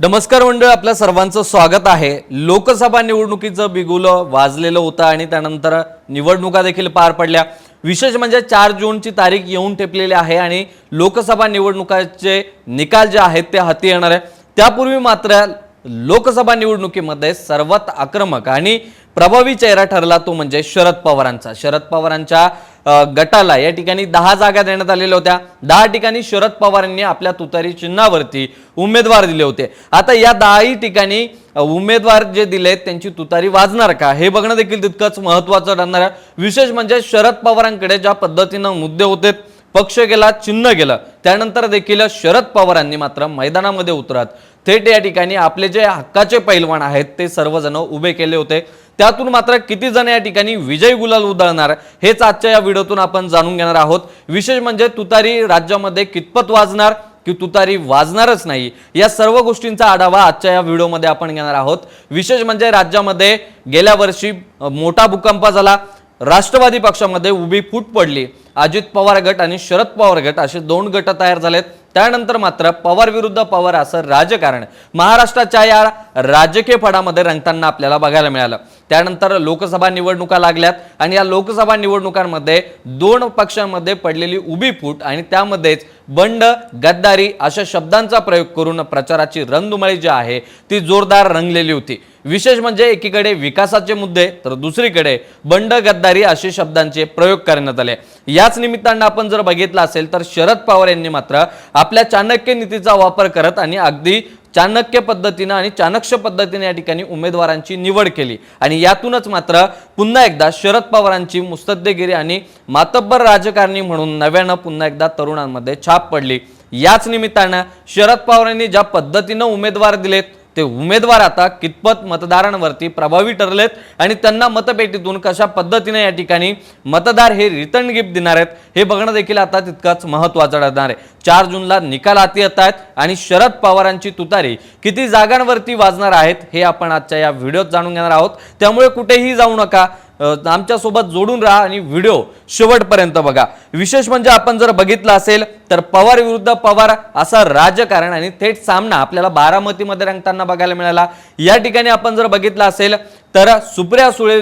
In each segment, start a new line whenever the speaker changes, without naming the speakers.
नमस्कार मंडळ आपल्या सर्वांचं स्वागत आहे. लोकसभा निवडणुकीचं बिगुलं वाजलेलं होतं आणि त्यानंतर निवडणुका देखील पार पडल्या. विशेष म्हणजे चार जूनची तारीख येऊन ठेपलेली आहे आणि लोकसभा निवडणुकाचे निकाल जे आहेत ते हाती येणार आहे. त्यापूर्वी मात्र लोकसभा निवडणुकीमध्ये सर्वात आक्रमक आणि प्रभावी चेहरा ठरला तो म्हणजे शरद पवारांचा. शरद पवारांच्या गटाला या ठिकाणी दहा जागा देण्यात आलेल्या होत्या. दहा ठिकाणी शरद पवारांनी आपल्या तुतारी चिन्हावरती उमेदवार दिले होते. आता या दहाही ठिकाणी उमेदवार जे दिलेत त्यांची तुतारी वाजणार का? हे बघणं देखील तितकंच महत्वाचं ठरणार आहे. विशेष म्हणजे शरद पवारांकडे ज्या पद्धतीनं मुद्दे होते पक्ष गेला चिन्ह गेलं त्यानंतर देखील शरद पवारांनी मात्र मैदानामध्ये उतरत. थेट या ठिकाणी आपले जे हक्काचे पैलवान आहेत ते सर्वजण उभे केले होते. त्यातून मात्र किती जण या ठिकाणी विजय गुलाल उधळणार हेच आजच्या या व्हिडिओतून आपण जाणून घेणार आहोत. विशेष म्हणजे तुतारी राज्यामध्ये कितपत वाजणार की तुतारी वाजणारच नाही या सर्व गोष्टींचा आढावा आजच्या या व्हिडिओमध्ये आपण घेणार आहोत. विशेष म्हणजे राज्यामध्ये गेल्या वर्षी मोठा भूकंप झाला. राष्ट्रवादी पक्षामध्ये उभी फूट पडली. अजित पवार गट आणि शरद पवार गट असे दोन गट तयार झालेत. त्यानंतर मात्र पवार विरुद्ध पवार असं राजकारण महाराष्ट्राच्या या राजकीय फडामध्ये रंगताना आपल्याला बघायला मिळालं. त्यानंतर लोकसभा निवडणुका लागल्यात आणि या लोकसभा निवडणुकांमध्ये दोन पक्षांमध्ये पडलेली उभी फूट आणि त्यामध्येच बंड गद्दारी अशा शब्दांचा प्रयोग करून प्रचाराची रणधुमाळी जी आहे ती जोरदार रंगलेली होती. विशेष म्हणजे एकीकडे विकासाचे मुद्दे तर दुसरीकडे बंड गद्दारी असे शब्दांचे प्रयोग करण्यात आले. याच निमित्तानं आपण जर बघितलं असेल तर शरद पवार यांनी मात्र आपल्या चाणक्य नीतीचा वापर करत आणि अगदी चाणक्य पद्धतीनं आणि चाणक्य पद्धतीने या ठिकाणी उमेदवारांची निवड केली. आणि यातूनच मात्र पुन्हा एकदा शरद पवारांची मुस्तद्देगिरी आणि मातब्बर राजकारणी म्हणून नव्यानं पुन्हा एकदा तरुणांमध्ये छाप पडली. याच निमित्तानं शरद पवारांनी ज्या पद्धतीनं उमेदवार दिलेत ते उमेदवार आता कितपत मतदारांवरती प्रभावी ठरलेत आणि त्यांना मतपेटीतून कशा पद्धतीने या ठिकाणी मतदार हे रिटर्न गिफ्ट देणार आहेत हे बघणं देखील आता तितकंच महत्वाचं ठरणार आहे. चार जूनला निकाल हाती येत आहेत आणि शरद पवारांची तुतारी किती जागांवरती वाजणार आहेत हे आपण आजच्या या व्हिडिओत जाणून घेणार आहोत. त्यामुळे कुठेही जाऊ नका. आमच्यासोबत जोडून राहा आणि व्हिडिओ शेवटपर्यंत बघा. विशेष म्हणजे आपण जर बघितलं असेल तर पवार विरुद्ध पवार असा राजकारण आणि थेट सामना आपल्याला बारामतीमध्ये रंगताना बघायला मिळाला. या ठिकाणी आपण जर बघितलं असेल तर सुप्रिया सुळे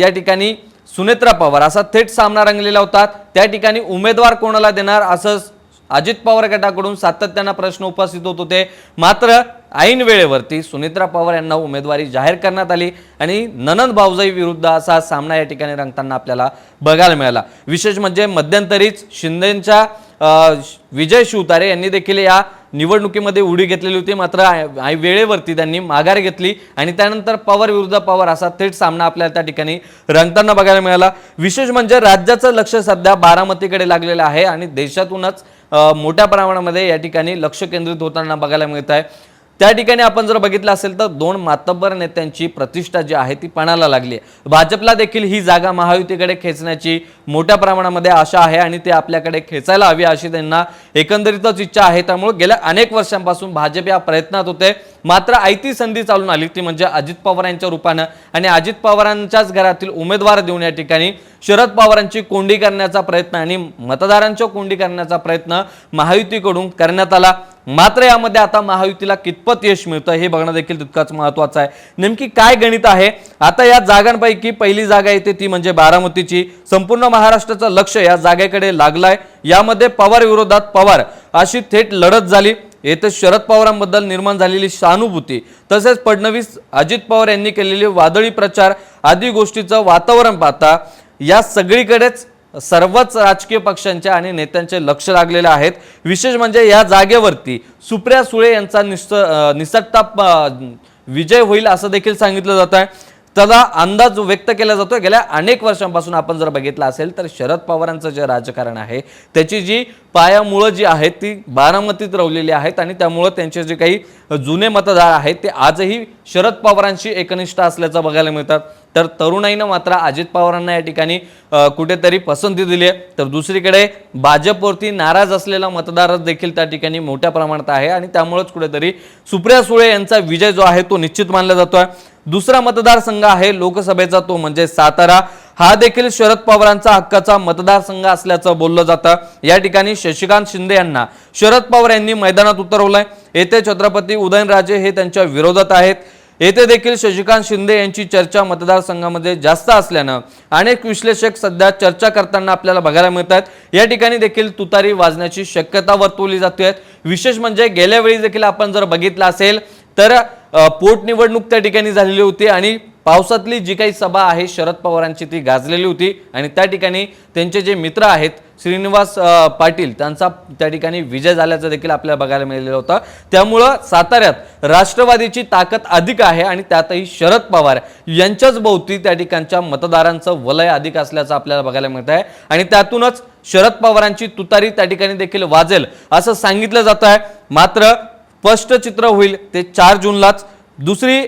या ठिकाणी सुनेत्रा पवार असा थेट सामना रंगलेला होता. त्या ठिकाणी उमेदवार कोणाला देणार असं अजित पवार गटाकडून सातत्यानं प्रश्न उपस्थित होत होते. मात्र ऐन वेळेवरती सुनित्रा पवार यांना उमेदवारी जाहीर करण्यात आली आणि ननंद भाऊजाई विरुद्ध असा सामना या ठिकाणी रंगताना आपल्याला बघायला मिळाला. विशेष म्हणजे मध्यंतरीच शिंदेच्या विजय शिवतारे यांनी देखील या निवडणुकीमध्ये उडी घेतलेली होती. मात्र वेळेवरती त्यांनी माघार घेतली आणि त्यानंतर पवार विरुद्ध पवार असा थेट सामना आपल्याला त्या ठिकाणी रंगताना बघायला मिळाला. विशेष म्हणजे राज्याचं लक्ष सध्या बारामतीकडे लागलेलं आहे आणि देशातूनच मोठ्या प्रमाणामध्ये या ठिकाणी लक्ष केंद्रित होताना बघायला मिळत आहे. त्या ठिकाणी आपण जर बघितलं असेल तर दोन मातब्बर नेत्यांची प्रतिष्ठा जी आहे ती पणाला लागली आहे. भाजपला देखील ही जागा महायुतीकडे खेचण्याची मोठ्या प्रमाणामध्ये आशा आहे आणि ते आपल्याकडे खेचायला हवी अशी त्यांना एकंदरीतच इच्छा आहे. त्यामुळे गेल्या अनेक वर्षांपासून भाजप या प्रयत्नात होते. मात्र आयती संधी चालून आली ती म्हणजे अजित पवार यांच्या रूपानं आणि अजित पवारांच्याच घरातील उमेदवार देऊन या ठिकाणी शरद पवारांची कोंडी करण्याचा प्रयत्न आणि मतदारांच्या कोंडी करण्याचा प्रयत्न महायुतीकडून करण्यात आला. मात्र यामध्ये आता महायुतीला कितपत यश मिळतं हे बघणं देखील तितकंच महत्वाचं आहे. नेमकी काय गणित आहे? आता या जागांपैकी पहिली जागा येते ती म्हणजे बारामतीची. संपूर्ण महाराष्ट्राचं लक्ष या जागेकडे लागलंय. यामध्ये पवार विरोधात पवार अशी थेट लढत झाली. येथे शरद पवारांबद्दल निर्माण झालेली सहानुभूती. तसेच फडणवीस अजित पवार यांनी केलेली वादळी प्रचार आदी गोष्टीचं वातावरण पाहता या सगळीकडेच सर्वच राजकीय पक्षांच्या आणि नेत्यांचे लक्ष लागलेले आहेत. विशेष म्हणजे या जागेवरती सुप्रिया सुळे यांचा निस निसटता विजय होईल असं देखील सांगितलं जात आहे त्याचा अंदाज व्यक्त केला जातो गेल्या अनेक वर्षांपासून आपण जर बघितलं असेल तर शरद पवारांचं जे राजकारण आहे त्याची जी पायामुळं जी आहेत ती बारामतीत रवलेली आहेत आणि त्यामुळं त्यांचे जे काही जुने मतदार आहेत ते आजही शरद पवारांशी एकनिष्ठ असल्याचं बघायला मिळतात तर तरुणाईनं मात्र अजित पवारांना या ठिकाणी कुठेतरी पसंती दिली आहे तर दुसरीकडे भाजपवरती नाराज असलेला मतदार देखील त्या ठिकाणी मोठ्या प्रमाणात आहे आणि त्यामुळेच कुठेतरी सुप्रिया सुळे यांचा विजय जो आहे तो निश्चित मानला जातो आहे दुसरा मतदारसंघ आहे लोकसभेचा तो म्हणजे सातारा. हा देखील शरद पवारांचा हक्काचा मतदारसंघ असल्याचं बोललं जातं. या ठिकाणी शशिकांत शिंदे यांना शरद पवार यांनी मैदानात उतरवलंय. येथे छत्रपती उदयनराजे हे त्यांच्या विरोधात आहेत. येथे देखील शशिकांत शिंदे यांची चर्चा मतदारसंघामध्ये जास्त असल्यानं अनेक विश्लेषक सध्या चर्चा करताना आपल्याला बघायला मिळत आहेत या ठिकाणी देखील तुतारी वाजण्याची शक्यता वर्तवली जाते. विशेष म्हणजे गेल्या वेळी देखील आपण जर बघितलं असेल तर पोटनिवडणूक त्या ठिकाणी झालेली होती आणि पावसातली जी काही सभा आहे शरद पवारांची ती गाजलेली होती आणि त्या ठिकाणी त्यांचे जे मित्र आहेत श्रीनिवास पाटील त्यांचा त्या ठिकाणी विजय झाल्याचं देखील आपल्याला बघायला मिळालेलं होतं. त्यामुळं साताऱ्यात राष्ट्रवादीची ताकद अधिक आहे आणि त्यातही शरद पवार यांच्याच भोवती त्या ठिकाणच्या मतदारांचं वलय अधिक असल्याचं आपल्याला बघायला मिळत आहे. आणि त्यातूनच शरद पवारांची तुतारी त्या ठिकाणी देखील वाजेल असं सांगितलं जात आहे. मात्र स्पष्ट चित्र होईल ते चार जूनलाच. दुसरी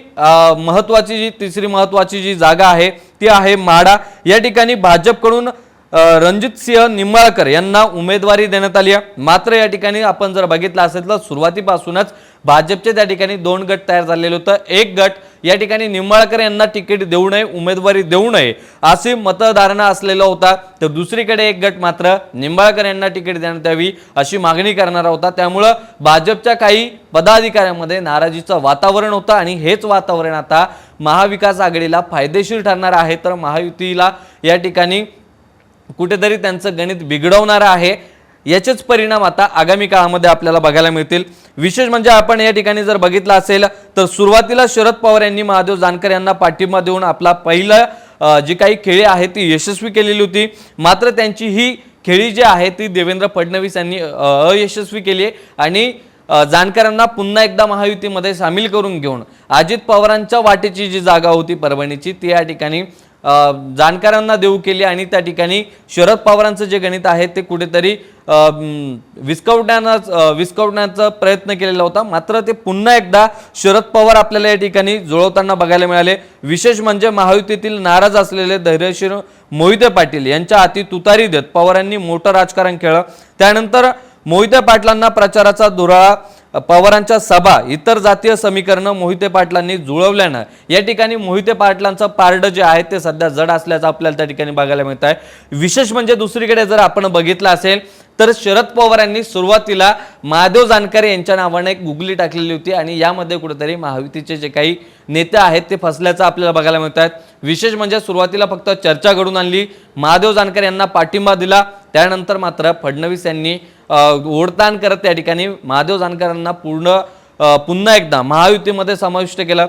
महत्त्वाची महत्वाची जी तिसरी महत्वाची जी जागा आहे ती आहे माडा. या ठिकाणी भाजपकडून रणजित सिंह निंबाळकर यांना उमेदवारी देण्यात आली आहे. मात्र या ठिकाणी आपण जर बघितलं असेल तर सुरुवातीपासूनच भाजपचे त्या ठिकाणी दोन गट तयार झालेले होतं. एक गट या ठिकाणी निंबाळकर यांना तिकीट देऊ नये उमेदवारी देऊ नये अशी मतधारणा असलेला होता. तर दुसरीकडे एक गट मात्र निंबाळकर यांना तिकीट देण्यात यावी अशी मागणी करणारा होता. त्यामुळं भाजपच्या काही पदाधिकाऱ्यांमध्ये नाराजीचं वातावरण होतं आणि हेच वातावरण आता महाविकास आघाडीला फायदेशीर ठरणार आहे. तर महायुतीला या ठिकाणी कुठेतरी त्यांचं गणित बिघडवणारं आहे. याचेच परिणाम आता आगामी काळामध्ये आपल्याला बघायला मिळतील. विशेष म्हणजे आपण या ठिकाणी जर बघितलं असेल तर सुरुवातीला शरद पवार यांनी महादेव जानकर यांना पाठिंबा देऊन आपला पहिलं जी काही खेळी आहे ती यशस्वी केलेली होती. मात्र त्यांची ही खेळी जी आहे ती देवेंद्र फडणवीस यांनी अयशस्वी केली आहे. आणि जानकरांना पुन्हा एकदा महायुतीमध्ये सामील करून घेऊन अजित पवारांच्या वाटेची जी जागा होती परभणीची ती या ठिकाणी जाणकारांना देऊ केली आणि त्या ठिकाणी शरद पवारांचं जे गणित आहे ते कुठेतरी विस्कवण्यानाच विस्कवण्याचा प्रयत्न केलेला होता. मात्र ते पुन्हा एकदा शरद पवार आपल्याला या ठिकाणी जुळवताना बघायला मिळाले. विशेष म्हणजे महायुतीतील नाराज असलेले धैर्यशीर मोहिते पाटील यांच्या हाती तुतारी देत पवारांनी मोठं राजकारण केलं त्यानंतर मोहिते पाटलांना प्रचाराचा दुराळा पवारांच्या सभा इतर जातीय समीकरणं मोहिते पाटलांनी जुळवल्यानं या ठिकाणी मोहिते पाटलांचं पारडं जे आहे ते सध्या जड असल्याचं आपल्याला त्या ठिकाणी बघायला मिळत आहे विशेष म्हणजे दुसरीकडे जर आपण बघितलं असेल तर शरद पवार यांनी सुरुवातीला महादेव जानकर यांच्या नावाने एक गुगली टाकलेली होती आणि यामध्ये कुठेतरी महायुतीचे जे काही नेते आहेत ते फसल्याचं आपल्याला बघायला मिळत आहेत विशेष म्हणजे सुरुवातीला फक्त चर्चा घडून आणली. महादेव जानकर यांना पाठिंबा दिला. त्यानंतर मात्र फडणवीस यांनी ओढताण करत त्या ठिकाणी महादेव जानकरांना पूर्ण पुन्हा एकदा महायुतीमध्ये समाविष्ट केलं.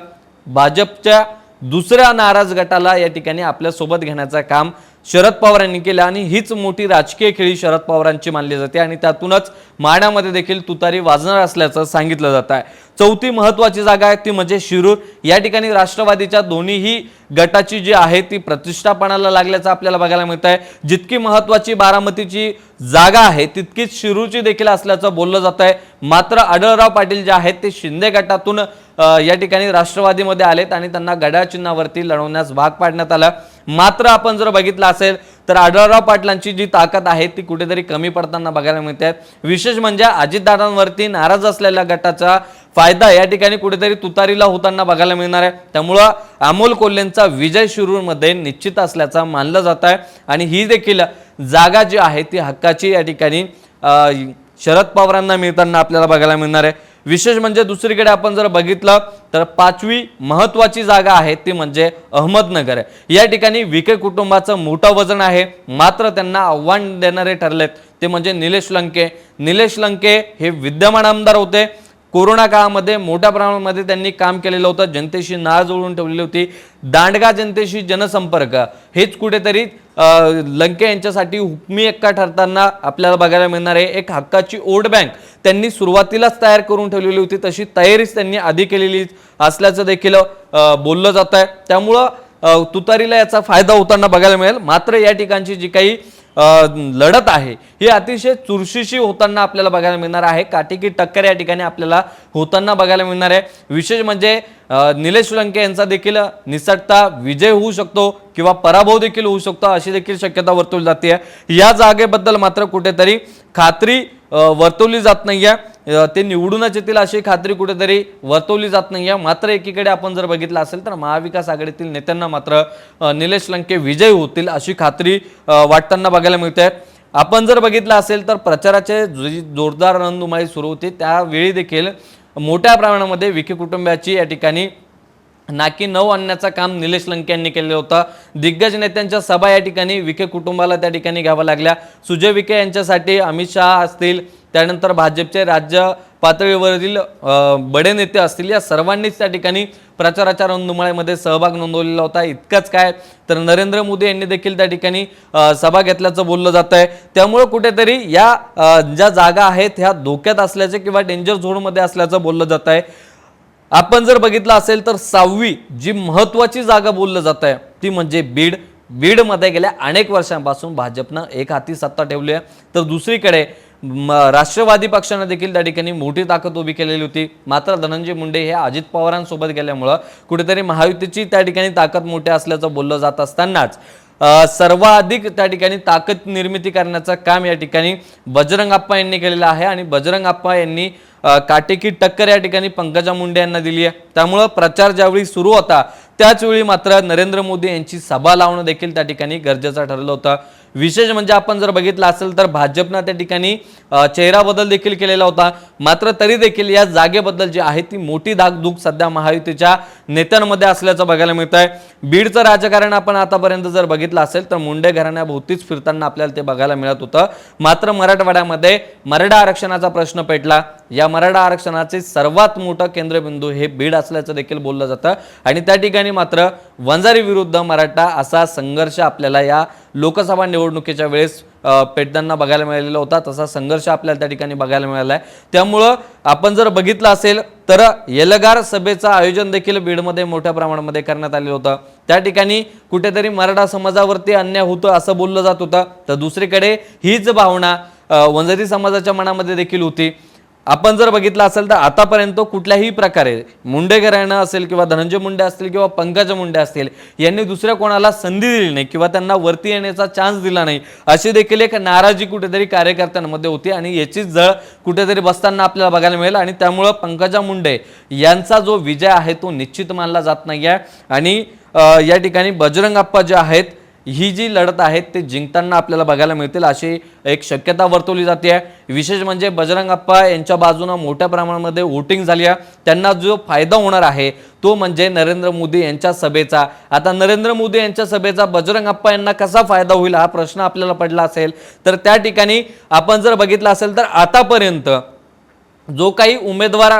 भाजपच्या दुसऱ्या नाराज गटाला या ठिकाणी आपल्यासोबत घेण्याचं काम शरद पवार यांनी केल्या आणि हीच मोठी राजकीय खेळी शरद पवारांची मानली जाते आणि त्यातूनच माण्यामध्ये देखील तुतारी वाजणार असल्याचं सांगितलं जात आहे. चौथी महत्वाची जागा आहे ती म्हणजे शिरूर. या ठिकाणी राष्ट्रवादीच्या दोन्हीही गटाची जी आहे ती प्रतिष्ठापणाला लागल्याचं आपल्याला बघायला मिळत आहे जितकी महत्वाची बारामतीची जागा आहे तितकीच शिरूरची देखील असल्याचं बोललं जात आहे मात्र आढळराव पाटील जे आहेत ते शिंदे गटातून या ठिकाणी राष्ट्रवादीमध्ये आलेत आणि त्यांना गडाचिन्हावरती लढवण्यास भाग पाडण्यात आलं. मात्र आपण जर बघितलं असेल तर आढळराव पाटलांची जी ताकद आहे ती कुठेतरी कमी पडताना बघायला मिळते. विशेष म्हणजे अजितदादांवरती नाराज असलेल्या गटाचा फायदा या ठिकाणी कुठेतरी तुतारीला होताना बघायला मिळणार आहे. त्यामुळं अमोल कोल्हेंचा विजय शिरूरमध्ये निश्चित असल्याचा मानलं जात आहे. आणि ही देखील जागा जी आहे ती हक्काची या ठिकाणी शरद पवारांना मिळताना आपल्याला बघायला मिळणार आहे. विशेष म्हणजे दुसरीकडे आपण जर बघितलं तर पाचवी महत्वाची जागा आहे ती म्हणजे अहमदनगर. आहे या ठिकाणी विखे कुटुंबाचं मोठं वजन आहे. मात्र त्यांना आव्हान देणारे ठरलेत ते म्हणजे निलेश लंके. निलेश लंके हे विद्यमान आमदार होते. कोरोना काळामध्ये मोठ्या प्रमाणामध्ये त्यांनी काम केलेलं होतं. जनतेशी नाळ जुळून ठेवलेली होती. दांडगा जनतेशी जनसंपर्क. हेच कुठेतरी लंके यांच्यासाठी हुकमी एक्का ठरताना आपल्याला बघायला मिळणार आहे. एक हक्काची ओट बँक त्यांनी सुरुवातीलाच तयार करून ठेवलेली होती. तशी तयारीच त्यांनी आधी केलेली असल्याचं देखील बोललं जात आहे त्यामुळं तुतारीला याचा फायदा होताना बघायला मिळेल. मात्र या ठिकाणची जी काही लढत आहे ही अतिशय चुरशीशी होताना आपल्याला बघायला मिळणार आहे. काटेकी टक्कर या ठिकाणी आपल्याला होताना बघायला मिळणार आहे. विशेष म्हणजे निलेश लंके यांचा देखील निसटता विजय होऊ शकतो किंवा पराभव देखील होऊ शकतो अशी देखील शक्यता वर्तवली जाते या जागेबद्दल मात्र कुठेतरी खात्री वर्तवली जात नाहीये. आहे ते निवडूनच येतील अशी खात्री कुठेतरी वर्तवली जात नाही आहे मात्र एकीकडे आपण जर बघितलं असेल तर महाविकास आघाडीतील नेत्यांना मात्र निलेश लंके विजय होतील अशी खात्री वाटताना बघायला मिळते आपण जर बघितलं असेल तर प्रचाराचे जी जोरदार रणधुमाळी सुरू होती त्यावेळी देखील मोठ्या प्रमाणामध्ये विखे कुटुंबाची या ठिकाणी नाकी नऊ आणण्याचं काम निलेश लंके यांनी केलेलं होतं. दिग्गज नेत्यांच्या सभा या ठिकाणी विखे कुटुंबाला त्या ठिकाणी घ्याव्या लागल्या. सुजय विखे यांच्यासाठी अमित शहा असतील त्यानंतर भाजपचे राज्य पातळीवरील बडे नेते असतील या सर्वांनीच त्या ठिकाणी प्रचाराच्या रणधुमाळ्यामध्ये सहभाग नोंदवलेला होता. इतकंच काय तर नरेंद्र मोदी यांनी देखील त्या ठिकाणी सभा घेतल्याचं बोललं जात आहे त्यामुळं कुठेतरी या ज्या जागा आहेत ह्या धोक्यात असल्याचे किंवा डेंजर झोनमध्ये असल्याचं बोललं जात आहे आपण जर बघितलं असेल तर सहावी जी महत्वाची जागा बोललं जात आहे ती म्हणजे बीड. बीडमध्ये गेल्या अनेक वर्षांपासून भाजपनं एक हाती सत्ता ठेवली आहे. तर दुसरीकडे राष्ट्रवादी पक्षानं देखील त्या ठिकाणी मोठी ताकद उभी केलेली होती. मात्र धनंजय मुंडे हे अजित पवारांसोबत गेल्यामुळं कुठेतरी महायुतीची त्या ठिकाणी ताकद मोठी असल्याचं बोललं जात असतानाच सर्वाधिक त्या ठिकाणी ताकद निर्मिती करण्याचं काम या ठिकाणी बजरंग आप्पा यांनी केलेलं आहे. आणि बजरंग आप्पा यांनी काटेकी टक्कर या ठिकाणी पंकजा मुंडे यांना दिली आहे. त्यामुळं प्रचार ज्यावेळी सुरू होता त्याचवेळी मात्र नरेंद्र मोदी यांची सभा लावणं देखील त्या ठिकाणी गरजेचं ठरलं होतं. विशेष म्हणजे आपण जर बघितलं असेल तर भाजपनं त्या ठिकाणी चेहरा बदल देखील केलेला होता. मात्र तरी देखील या जागेबद्दल जी आहे ती मोठी धाकधूक सध्या महायुतीच्या नेत्यांमध्ये असल्याचं बघायला मिळत आहे बीडचं राजकारण आपण आतापर्यंत जर बघितलं असेल तर मुंडे घराण्याभोवतीच फिरताना आपल्याला ते बघायला मिळत होतं. मात्र मराठवाड्यामध्ये मराठा आरक्षणाचा प्रश्न पेटला. या मराठा आरक्षणाचे सर्वात मोठं केंद्रबिंदू हे बीड असल्याचं देखील बोललं जातं. आणि त्या ठिकाणी मात्र वंजारी विरुद्ध मराठा असा संघर्ष आपल्याला या लोकसभा निवडणुकीच्या वेळेस पेटताना बघायला मिळालेला होता. तसा संघर्ष आपल्याला त्या ठिकाणी बघायला मिळाला आहे. त्यामुळं आपण जर बघितलं असेल तर येलगार सभेचं आयोजन देखील बीडमध्ये मोठ्या प्रमाणामध्ये करण्यात आलेलं होतं. त्या ठिकाणी कुठेतरी मराठा समाजावरती अन्याय होतं असं बोललं जात होतं. तर दुसरीकडे हीच भावना वंजारी समाजाच्या मनामध्ये देखील होती. आपण जर बघितलं असेल तर आतापर्यंत कुठल्याही प्रकारे मुंडे घराणं असेल किंवा धनंजय मुंडे असतील किंवा पंकजा मुंडे असतील यांनी दुसऱ्या कोणाला संधी दिली नाही किंवा त्यांना वरती येण्याचा चान्स दिला नाही अशी देखील एक नाराजी कुठेतरी कार्यकर्त्यांमध्ये होती आणि याची जळ कुठेतरी बसताना आपल्याला बघायला मिळेल आणि त्यामुळं पंकजा मुंडे यांचा जो विजय आहे तो निश्चित मानला जात नाही आहे आणि या ठिकाणी बजरंग आप्पा जे आहेत ही जी लढत आहे ते जिंकताना आपल्याला बघायला मिळतील अशी एक शक्यता वर्तवली जाते आहे. विशेष म्हणजे बजरंग अप्पा यांच्या बाजूनं मोठ्या प्रमाणामध्ये वोटिंग झाली आहे. त्यांना जो फायदा होणार आहे तो म्हणजे नरेंद्र मोदी यांच्या सभेचा. आता नरेंद्र मोदी यांच्या सभेचा बजरंग अप्पा यांना कसा फायदा होईल हा प्रश्न आपल्याला पडला असेल. तर त्या ठिकाणी आपण जर बघितलं असेल तर आतापर्यंत जो काही उमेदवार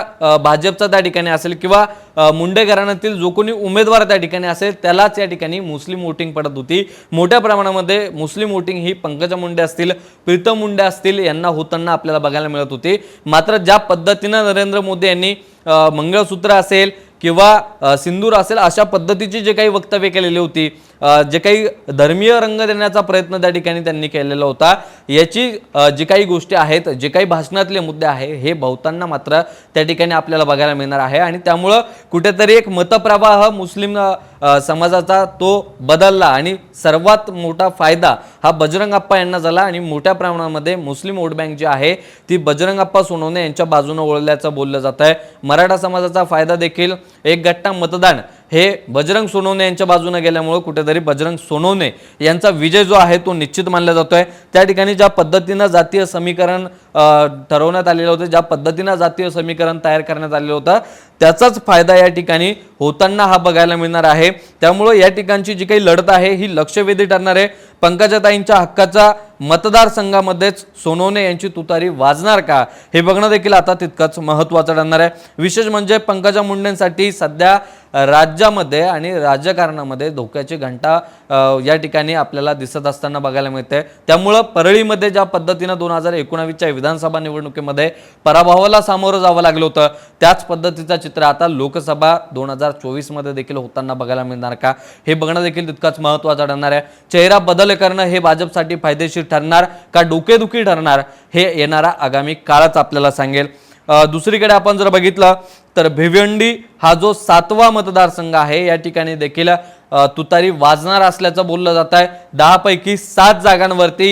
भाजपचा त्या ठिकाणी असेल किंवा मुंडे घराण्यातील जो कोणी उमेदवार त्या ठिकाणी असेल त्यालाच या ठिकाणी मुस्लिम वोटिंग पडत होती. मोठ्या प्रमाणामध्ये मुस्लिम वोटिंग ही पंकजा मुंडे असतील प्रीतम मुंडे असतील यांना होताना आपल्याला बघायला मिळत होती. मात्र ज्या पद्धतीनं नरेंद्र मोदी यांनी मंगळसूत्र असेल किंवा सिंदूर असेल अशा पद्धतीची जे काही वक्तव्य केलेली होती जे काही धर्मीय रंग देण्याचा प्रयत्न त्या ठिकाणी त्यांनी केलेला होता याची जी काही गोष्टी आहेत जे काही भाषणातले मुद्दे आहे हे बहुतांना मात्र त्या ठिकाणी आपल्याला बघायला मिळणार आहे आणि त्यामुळं कुठेतरी एक मतप्रवाह मुस्लिम समाजाचा तो बदलला आणि सर्वात मोठा फायदा हा बजरंग अप्पा यांना झाला आणि मोठ्या प्रमाणामध्ये मुस्लिम वोट बँक जी आहे ती बजरंग अप्पा सोनवणे यांच्या बाजूने ओळल्याचं बोललं जात आहे मराठा समाजाचा फायदा देखील एक गट्टा मतदान हे बजरंग सोनवणे यांच्या बाजूने गेल्यामुळं कुठेतरी बजरंग सोनवणे यांचा विजय जो आहे तो निश्चित मानला जातो आहे त्या ठिकाणी ज्या पद्धतीनं जातीय समीकरण ठरवण्यात आलेलं होतं ज्या पद्धतीनं जातीय समीकरण तयार करण्यात आलेलं होतं त्याचाच फायदा या ठिकाणी होताना हा बघायला मिळणार आहे. त्यामुळं या ठिकाणची जी काही लढत आहे ही लक्षवेधी ठरणार आहे. पंकजाताईंच्या हक्काचा मतदारसंघामध्येच सोनवणे यांची तुतारी वाजणार का हे बघणं देखील आता तितकंच महत्त्वाचं ठरणार आहे. विशेष म्हणजे पंकजा मुंडेंसाठी सध्या राज्यामध्ये आणि राजकारणामध्ये धोक्याची घंटा या ठिकाणी आपल्याला दिसत असताना बघायला मिळते. त्यामुळं परळीमध्ये ज्या पद्धतीनं दोन हजार एकोणावीसच्या विधानसभा निवडणुकीमध्ये पराभवाला सामोरं जावं लागलं होतं त्याच पद्धतीचं चित्र आता लोकसभा दोन हजार चोवीसमध्ये देखील होताना बघायला मिळणार का? हे बघणं देखील तितकंच महत्त्वाचं ठरणार आहे. चेहरा बदल करणं हे भाजपसाठी फायदेशीर ठरणार का डोकेदुखी ठरणार हे येणारा आगामी काळच आपल्याला सांगेल. दुसरीकडे आपण जर बघितलं तर भिवंडी हा जो सातवा मतदारसंघ आहे या ठिकाणी देखील तुतारी वाजणार असल्याचं बोललं जात आहे. दहापैकी सात जागांवरती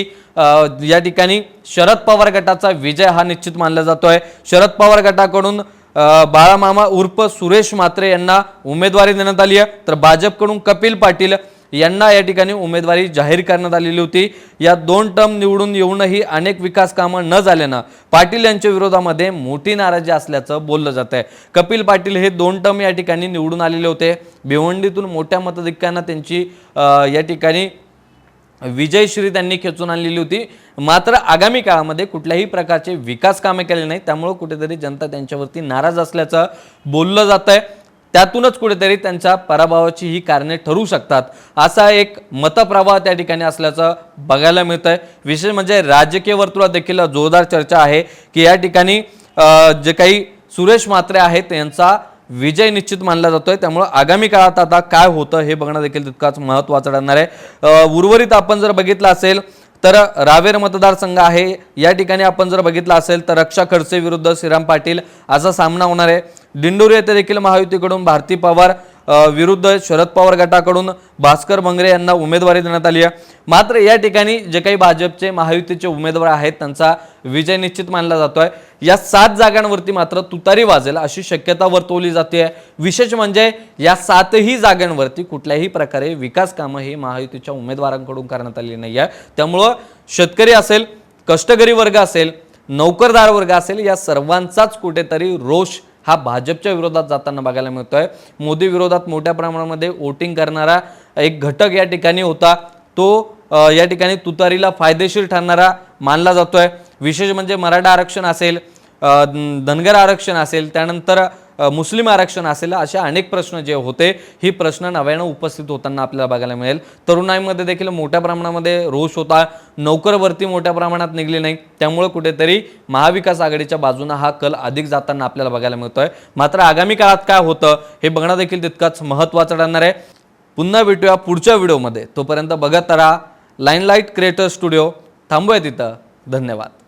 या ठिकाणी शरद पवार गटाचा विजय हा निश्चित मानला जातोय. शरद पवार गटाकडून बाळामामा उर्फ सुरेश मात्रे यांना उमेदवारी देण्यात आली आहे. तर भाजपकडून कपिल पाटील यांना या ठिकाणी उमेदवारी जाहीर करण्यात आलेली होती. या दोन टर्म निवडून येऊनही अनेक विकास कामं न झाल्यानं पाटील यांच्या विरोधामध्ये मोठी नाराजी असल्याचं बोललं जात आहे. कपिल पाटील हे दोन टर्म या ठिकाणी निवडून आलेले होते. भिवंडीतून मोठ्या मताधिक्यानं त्यांची या ठिकाणी विजयश्री त्यांनी खेचून आणलेली होती. मात्र आगामी काळामध्ये कुठल्याही प्रकारचे विकास कामे केले नाही त्यामुळं कुठेतरी जनता त्यांच्यावरती नाराज असल्याचं बोललं जात आहे. त्यातूनच कुठेतरी त्यांच्या पराभवाची ही कारणे ठरू शकतात. असा एक मतप्रवाह त्या ठिकाणी असल्याचं बघायला मिळतं आहे विशेष म्हणजे राजकीय वर्तुळात देखील जोरदार चर्चा आहे की या ठिकाणी जे काही सुरेश मात्रे आहेत यांचा विजय निश्चित मानला जातोय. त्यामुळं आगामी काळात आता काय होतं हे बघणं देखील तितकाच महत्त्वाचं ठरणार आहे. उर्वरित आपण जर बघितलं असेल तर रावेर मतदारसंघ आहे. या ठिकाणी आपण जर बघितलं असेल तर रक्षा खडसे विरुद्ध श्रीराम पाटील असा सामना होणार आहे. दिंडोरी येथे देखील महायुतीकडून भारती पवार विरुद्ध शरद पवार गटाकडून भास्कर बंगरे यांना उमेदवारी देण्यात आली आहे. मात्र या ठिकाणी जे काही भाजपचे महायुतीचे उमेदवार आहेत त्यांचा विजय निश्चित मानला जातो आहे या सात जागांवरती मात्र तुतारी वाजेल अशी शक्यता वर्तवली जाते. आहे विशेष म्हणजे या सातही जागांवरती कुठल्याही प्रकारे विकास कामं ही महायुतीच्या उमेदवारांकडून करण्यात आली नाही आहे त्यामुळं शेतकरी असेल कष्टकरी वर्ग असेल नोकरदार वर्ग असेल या सर्वांचाच कुठेतरी रोष हा भाजपच्या विरोधात जाताना बघायला मिळतो आहे मोदी विरोधात मोठ्या प्रमाणामध्ये वोटिंग करणारा एक घटक या ठिकाणी होता. तो या ठिकाणी तुतारीला फायदेशीर ठरणारा मानला जातो आहे विशेष म्हणजे मराठा आरक्षण असेल धनगर आरक्षण असेल त्यानंतर मुस्लिम आरक्षण असेल असे अनेक प्रश्न जे होते ही प्रश्न नव्यानं उपस्थित होताना आपल्याला बघायला मिळेल. तरुणाईमध्ये देखील मोठ्या प्रमाणामध्ये रोष होता. नोकरवरती मोठ्या प्रमाणात निघली नाही. त्यामुळे कुठेतरी महाविकास आघाडीच्या बाजूनं हा कल अधिक जाताना आपल्याला बघायला मिळतोय. मात्र आगामी काळात काय होतं हे बघणं देखील तितकंच महत्त्वाचं ठरणार आहे. पुन्हा भेटूया पुढच्या व्हिडिओमध्ये. तोपर्यंत बघत राहा. Line light creator studio. थांबूया तिथं. धन्यवाद.